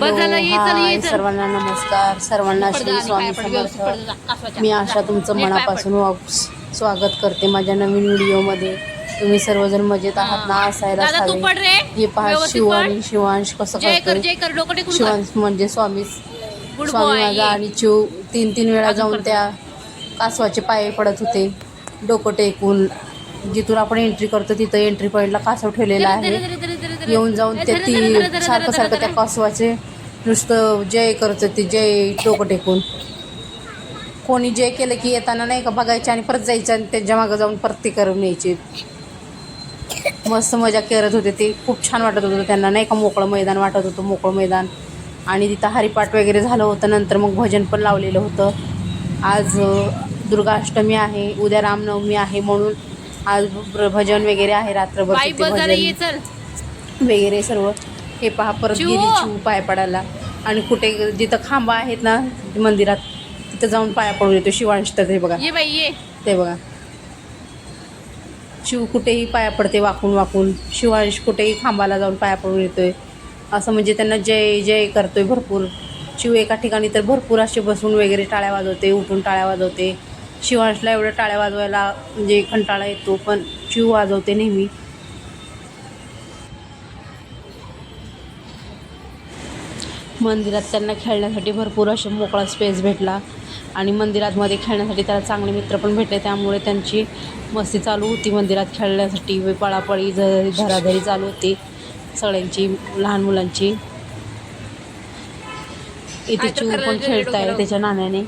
बस झालं, ये चल, ये हाय चल. सर्वांना नमस्कार. सर्वांना श्री आणि स्वामी पाय पड, व्यवस्थित समर्थ पडदा, कासवाच्या. मी आशा तुमचं नीट पाय पड. मनापासून वा- स्वागत करते माझ्या नवीन व्हिडिओमध्ये. तुम्ही सर्वजण मजेत आहात ना असायला दादा तू पड रे. हे पहा व्यवस्थित शिव पड. आणि शिवांश कसं जय कर करतोय. जय कर डोकं टेकून कर. शिवांश म्हणजे स्वामी गुड स्वामी बॉय माझा आणि चिव तीन तीन वेळा अजून जाऊन करतो. त्या कासवाचे पाय पडत होते. डोकं टेकून जिथून आपण एंट्री करतो तिथं एंट्री पॉईंटला कासव ठेवलेला आहे. येऊन जाऊन ते ती सारखं सारखं त्या कासवाचे नुसतं जय करत होते जय डोकं टेकून. कोणी जय केलं की येताना नाही का बघायचे आणि परत जायचं आणि त्यांच्या मागं जाऊन परत ते करून यायचे मस्त मजा करत होते ते. खूप छान वाटत होतं त्यांना नाही का मोकळं मैदान वाटत होतं मोकळं मैदान. आणि तिथं हरिपाठ वगैरे झालं होतं नंतर मग भजन पण लावलेलं होतं. आज दुर्गाष्टमी आहे उद्या रामनवमी आहे म्हणून आज भजन वगैरे आहे रात्रभर वगैरे सर्व. हे पहा परत. गेली चिऊ पाय पडायला. आणि कुठे जिथं खांबा आहेत ना मंदिरात तिथं जाऊन पाया पडून येतो शिवांश तर ते बघा. ये बाई ये. ते बघा. शिव कुठेही पाया पडते वाकून वाकून. शिवांश कुठेही खांबाला जाऊन पाया पडून येतोय असं म्हणजे त्यांना जय जय करतोय भरपूर. शिव एका ठिकाणी तर भरपूर असे बसून वगैरे टाळ्या वाजवते उठून टाळ्या वाजवते. शिवांशला एवढं टाळ्या वाजवायला म्हणजे कंटाळा येतो पण शिव वाजवते नेहमी. मंदिरात त्यांना खेळण्यासाठी भरपूर असे मोकळा स्पेस भेटला. आणि मंदिरात मध्ये खेळण्यासाठी त्याला चांगले मित्र पण भेटले. त्यामुळे त्यांची मस्ती चालू होती मंदिरात खेळण्यासाठी. वे पळापळी ज धराधरी चालू होती. सगळ्यांची लहान मुलांची. इथे खरं पण जे खेळत डोकं आहे लावून. त्याच्या नाण्याने.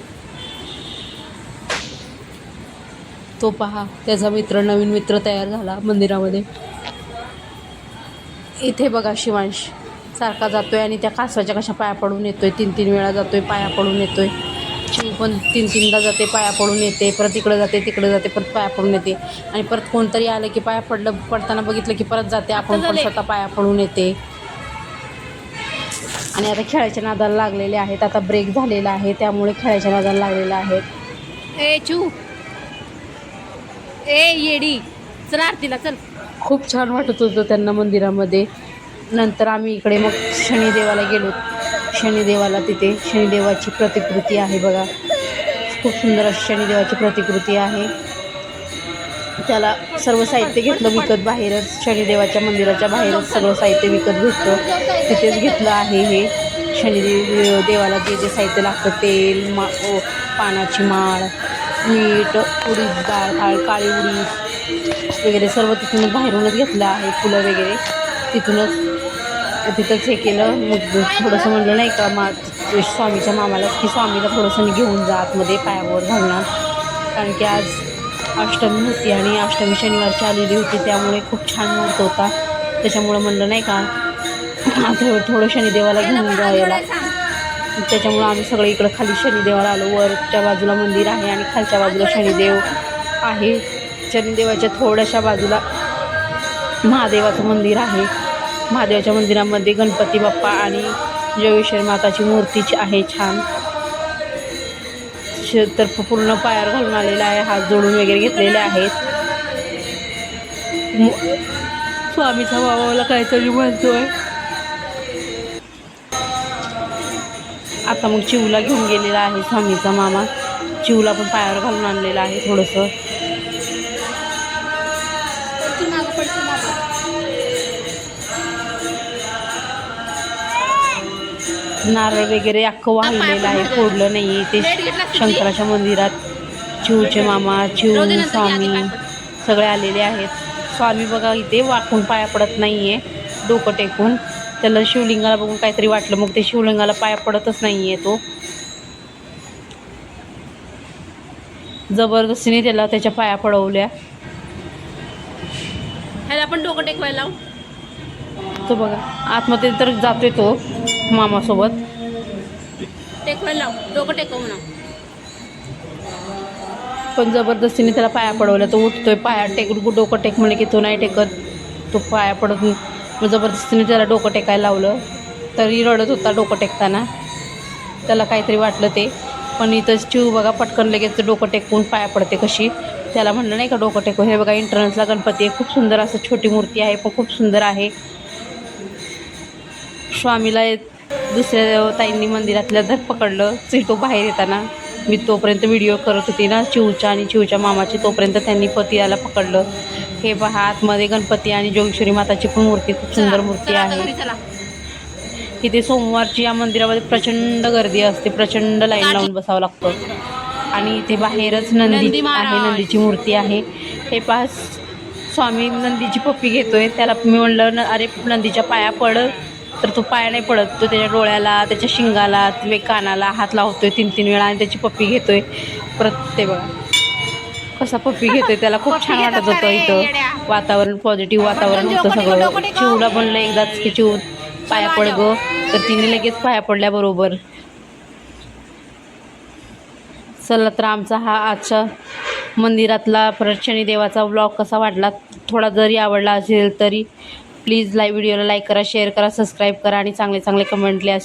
तो पहा त्याचा मित्र नवीन मित्र तयार झाला मंदिरामध्ये. इथे बघा शिवांश. सारखा जातोय आणि त्या कासवाच्या कशा पाया पडून येतोय. तीन तीन वेळा जातोय पाया पडून येतोय. शिव पण तीन तीनदा जाते पाया पडून येते. परत इकडे जाते तिकडे जाते परत पाया पडून येते. आणि परत कोणतरी आलं की पाया पडलं पडताना बघितलं की परत जाते. आपण पण. स्वतः पाया पडून येते. आणि आता खेळायच्या नादाला लागलेले आहेत. आता ब्रेक झालेला आहे. त्यामुळे खेळायच्या नादाला लागलेले आहेत ए चू. ए येडी. चल आरतीला चल. खूप छान वाटत होतं त्यांना मंदिरामध्ये. नंतर आम्ही इकडे मग शनिदेवाला गेलो. शनिदेवाला तिथे शनिदेवाची प्रतिकृती आहे बघा. खूप सुंदर अशी शनिदेवाची प्रतिकृती आहे. त्याला सर्व साहित्य घेतलं विकत बाहेरच. शनिदेवाच्या मंदिराच्या बाहेरच सगळं साहित्य विकत घेतलं. तिथेच घेतलं आहे हे. शनिदेव देवाला जे जे साहित्य लागतं तेल मा पानाची माळ मीठ उडीद डाळ काळ काळी उडीद वगैरे सर्व तिथूनच बाहेरूनच घेतलं आहे. फुलं वगैरे तिथूनच तिथंच हे केलं. मग थोडंसं म्हणलं नाही का मा स्वामीच्या मामाला की स्वामीला थोडंसं घेऊन जा आतमध्ये पायावर घालणार. कारण की आज अष्टमी होती आणि अष्टमी शनिवारची आलेली होती त्यामुळे खूप छान मुहूर्त होता. त्याच्यामुळं म्हणलं नाही का थोडं थोडं शनिदेवाला घेऊन जायला त्याच्यामुळं आम्ही सगळे इकडं खाली शनिदेवाला आलो. वरच्या बाजूला मंदिर आहे आणि खालच्या बाजूला शनिदेव आहे. शनिदेवाच्या थोड्याशा बाजूला महादेवाचं मंदिर आहे. महादेवाच्या मंदिरामध्ये गणपती बाप्पा आणि जगेश्वर माताची मूर्तीची आहे छान. तर पूर्ण पायावर घालून आलेला आहे हात जोडून वगैरे घेतलेले आहेत. स्वामीचा बाबाला काहीतरी म्हणतोय. आता मग चिवला घेऊन गेलेला आहे स्वामीचा मामा. चिवला पण पायावर घालून आणलेला आहे थोडंसं. नारळ वगैरे अख्खं वाहिलेलं आहे फोडलं नाही ते शंकराच्या मंदिरात. चिवचे मामा चिव स्वामी सगळे आलेले आहेत. स्वामी बघा इथे वाकून पाया पडत नाही आहे डोकं टेकून. त्याला शिवलिंगाला बघून काहीतरी वाटलं मग ते शिवलिंगाला पाया पडतच नाही आहे तो. जबरदस्तीने त्याला त्याच्या पाया पडवल्या. ह्याला आपण डोकं टेकवायला तो बघा आतमध्ये तर जातोय तो. मामासोबत. टेकवायला लाव. डोकं टेकव म्हणा पण जबरदस्तीने त्याला पाया पडवलं तो उठतोय पाया टेक डोकं टेक म्हणे की तो नाही टेकत. तो पाया पडत नाही. मग जबरदस्तीने त्याला डोकं टेकायला लावलं. तरी रडत होता डोकं टेकताना. त्याला काहीतरी वाटलं ते. पण इथं चिव बघा पटकन लगेच डोकं टेकवून पाया पडते कशी. त्याला म्हणलं नाही का डोकं टेकून हे बघा इंटरनसला गणपती आहे. खूप सुंदर असं छोटी मूर्ती आहे पण खूप सुंदर आहे. स्वामीला दुसऱ्या ताईंनी मंदिरातल्या धर पकडलं तो बाहेर येताना. मी तोपर्यंत व्हिडिओ करत होती ना चिवच्या आणि चिवच्या मामाची तोपर्यंत त्यांनी पतियाला पकडलं. हे पहा आतमध्ये गणपती आणि जोगेश्वरी माताची पण मूर्ती खूप सुंदर मूर्ती आहे. इथे सोमवारची या मंदिरामध्ये प्रचंड गर्दी असते प्रचंड लाईन लावून बसावं लागतं. आणि इथे बाहेरच नंदी आहे. नंदीची मूर्ती आहे. हे पास स्वामी नंदीची पप्पी घेतोय. त्याला मी म्हणलं अरे नंदीच्या पाया पड. तर तो पाया नाही पडत. तो त्याच्या डोळ्याला त्याच्या शिंगाला वे कानाला हात लावतोय तीन तीन वेळा आणि त्याची पप्पी घेतोय. परत ते बघा. कसा पप्पी घेतोय त्याला. खूप छान वाटत होतं इथं? वातावरण पॉझिटिव्ह वातावरण होतं सगळं. चिवला बनलं एकदाच की चिव पाया पड ग तर तिने लगेच पाया पडल्याबरोबर चला तर आमचा हा आजच्या मंदिरातला परत शनिदेवाचा व्लॉग कसा वाटला थोडा जरी आवडला असेल तरी प्लीज लाईव्ह व्हिडिओला लाईक करा शेअर करा सबस्क्राईब करा आणि चांगले चांगले कमेंट लिहा.